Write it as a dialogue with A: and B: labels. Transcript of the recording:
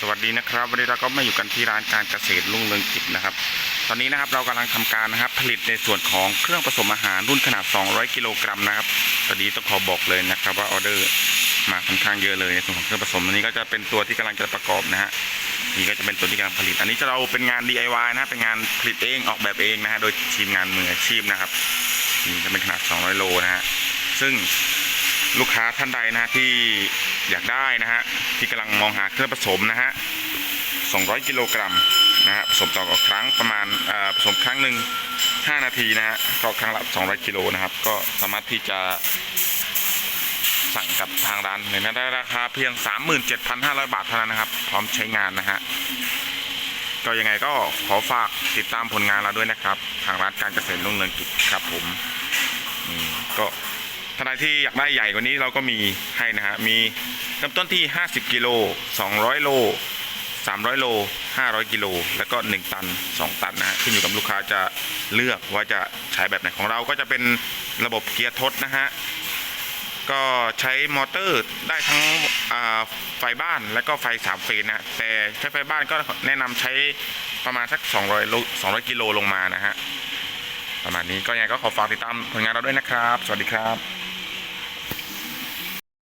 A: สวัสดีนะครับ วันนี้เราก็มาอยู่กันที่ร้านการเกษตรรุ่งเรืองกิจนะครับ ตอนนี้นะครับเรากำลังทำการนะครับ ผลิตในส่วนของเครื่องผสมอาหารรุ่นขนาด 200 กิโลกรัมนะครับตอนนี้ต้องขอบอกเลยนะครับ ว่าออเดอร์มาค่อนข้างเยอะเลยในส่วนของเครื่องผสมอันนี้ก็จะเป็นตัวที่กำลังจะประกอบนะฮะนี่ก็จะเป็นตัวที่กำลังผลิต อันนี้จะเราเป็นงาน DIY นะเป็นงานผลิตเองออกแบบเองนะฮะโดยทีมงานมืออาชีพนะครับนี่จะเป็นขนาด 200 โลนะฮะซึ่ง ลูกค้าท่านใดนะฮะที่อยากได้นะฮะที่กำลังมองหาเครื่องผสมนะฮะ 200 กิโลกรัมนะฮะผสมต่อครั้งประมาณผสมครั้งหนึ่ง5 นาทีนะฮะก็ครั้งละ 200 กิโลนะครับ ก็สามารถที่จะสั่งกับทางร้านเลยนะได้ราคาเพียง 37,500 บาทเท่านั้นนะครับ พร้อมใช้งานนะฮะก็ยังไงก็ขอฝากติดตามผลงานเราด้วยนะครับ ทางร้านการเกษตรรุ่งเรืองกิจครับผมก็ ท่านใดที่อยากได้ใหญ่กว่านี้เราก็มีให้นะฮะมีเริ่มต้นที่ 50 กิโล 200 โล 300 โล 500 กิโล แล้วก็ 1 ตัน 2 ตันนะฮะขึ้นอยู่กับลูกค้าจะเลือกว่าจะใช้แบบไหนของเราก็จะเป็นระบบเกียร์ทดนะฮะก็ใช้มอเตอร์ได้ทั้งไฟบ้านและก็ไฟสามเฟสนะฮะแต่ใช้ไฟบ้านก็แนะนำใช้ประมาณสัก 200โล200 กิโลลงมานะฮะประมาณนี้ก็ยังไงก็ขอฝากติดตามผลงานเราด้วยนะครับ สวัสดีครับ